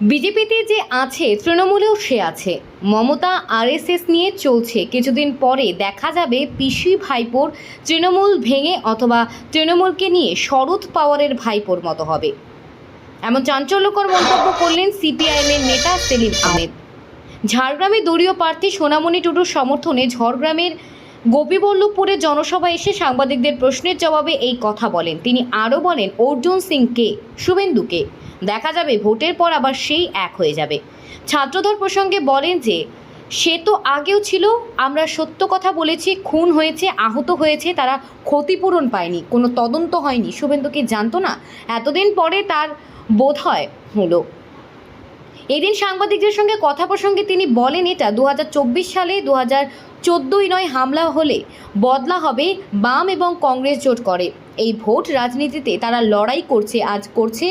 বিজেপিতে যে আছে, তৃণমূলেও সে আছে। মমতা আরএসএস নিয়ে চলছে। কিছুদিন পরে দেখা যাবে পিসি ভাইপোর তৃণমূল ভেঙে অথবা তৃণমূলকে নিয়ে শরৎ পাওয়ারের ভাইপোর মতো হবে। এমন চাঞ্চল্যকর মন্তব্য করলেন সিপিআইএমের নেতা সেলিম আহমেদ। ঝাড়গ্রামে দলীয় প্রার্থী সোনামণি টুডুর সমর্থনে ঝড়গ্রামের গোপীবল্লভপুরে জনসভায় এসে সাংবাদিকদের প্রশ্নের জবাবে এই কথা বলেন। তিনি আরও বলেন, অর্জুন সিংকে শুভেন্দুকে দেখা যাবে, ভোটের পর আবার সেই এক হয়ে যাবে। ছাত্রদল প্রসঙ্গে বলেন যে, সে তো আগেও ছিল, আমরা সত্য কথা বলেছি, খুন হয়েছে, আহত হয়েছে, তারা ক্ষতিপূরণ পায়নি, কোনো তদন্ত হয়নি। শুভেন্দুকে জানতো না? এতদিন পরে তার বোধ হয় হলো। এদিন সাংবাদিকদের সঙ্গে কথা প্রসঙ্গে তিনি বলেন, এটা দু হাজার চব্বিশ সালে দু হাজার চোদ্দোই নয় হামলা হলে বদলা হবে, বাম এবং কংগ্রেস জোট করে। এই ভোট রাজনীতিতে তারা লড়াই করছে, আজ করছে